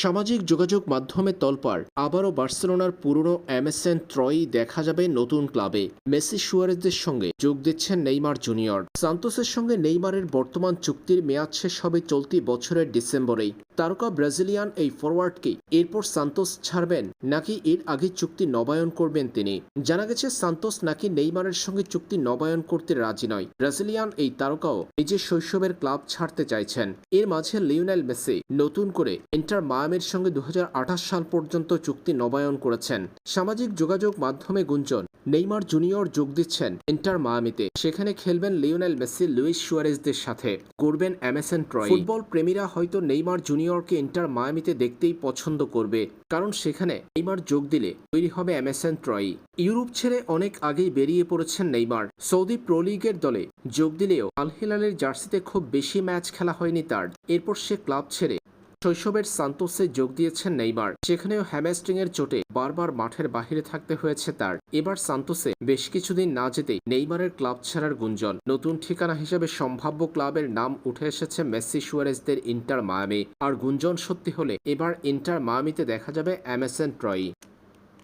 সামাজিক যোগাযোগ মাধ্যমে তলপাড়। আবারও বার্সেলোনার পুরনো এমএসএন ত্রয়ই দেখা যাবে নতুন ক্লাবে। মেসি সুয়ারেজদের সঙ্গে যোগ দিচ্ছেন নেইমার জুনিয়র। সান্তোসের সঙ্গে নেইমারের বর্তমান চুক্তির মেয়াদ শেষ হবে চলতি বছরের ডিসেম্বরেই। তারকা ব্রাজিলিয়ান এই ফরওয়ার্ডকে এরপর সান্তোস ছাড়বেন নাকি এর আগে চুক্তি নবায়ন করবেন তিনি? জানা গেছে সান্তোস নাকি নেইমারের সঙ্গে চুক্তি নবায়ন করতে রাজি নয়। ব্রাজিলিয়ান এই তারকাও নিজের শৈশবের ক্লাব ছাড়তে চাইছেন। এর মাঝে লিওনেল মেসি নতুন করে ইন্টার মায়ামির সঙ্গে দু হাজার আঠাশ সাল পর্যন্ত চুক্তি নবায়ন করেছেন। সামাজিক যোগাযোগ মাধ্যমে গুঞ্জন নেইমার জুনিয়র যোগ দিচ্ছেন ইন্টার মায়ামিতে। সেখানে খেলবেন লিওনেল মেসি, লুইস সুয়ারেজদের সাথে। করবেন এমএসএন ট্রয়। ফুটবল প্রেমীরা হয়তো নেইমার জুনিয়রকে ইন্টার মায়ামিতে দেখতেই পছন্দ করবে, কারণ সেখানে নেইমার যোগ দিলে তৈরি হবে এমএসএন ট্রয়। ইউরোপ ছেড়ে অনেক আগেই বেরিয়ে পড়েছেন নেইমার। সৌদি প্রো লিগের দলে যোগ দিলেও আল হিলালের জার্সিতে খুব বেশি ম্যাচ খেলা হয়নি তার। এরপর সে ক্লাব ছেড়ে শৈশবের সান্তোসে যোগ দিয়েছেন নেইমার, সেখানেও হ্যামেস্ট্রিং এর চোটে বারবার মাঠের বাহিরে থাকতে হয়েছে তার। এবার সান্তোসে বেশ কিছুদিন না যেতেই নেইমারের ক্লাব ছাড়ার গুঞ্জন। নতুন ঠিকানা হিসেবে সম্ভাব্য ক্লাবের নাম উঠে এসেছে মেসি সুয়ারেজদের ইন্টার মায়ামি। আর গুঞ্জন সত্যি হলে এবার ইন্টার মায়ামিতে দেখা যাবে অ্যামেসন ট্রয়ি।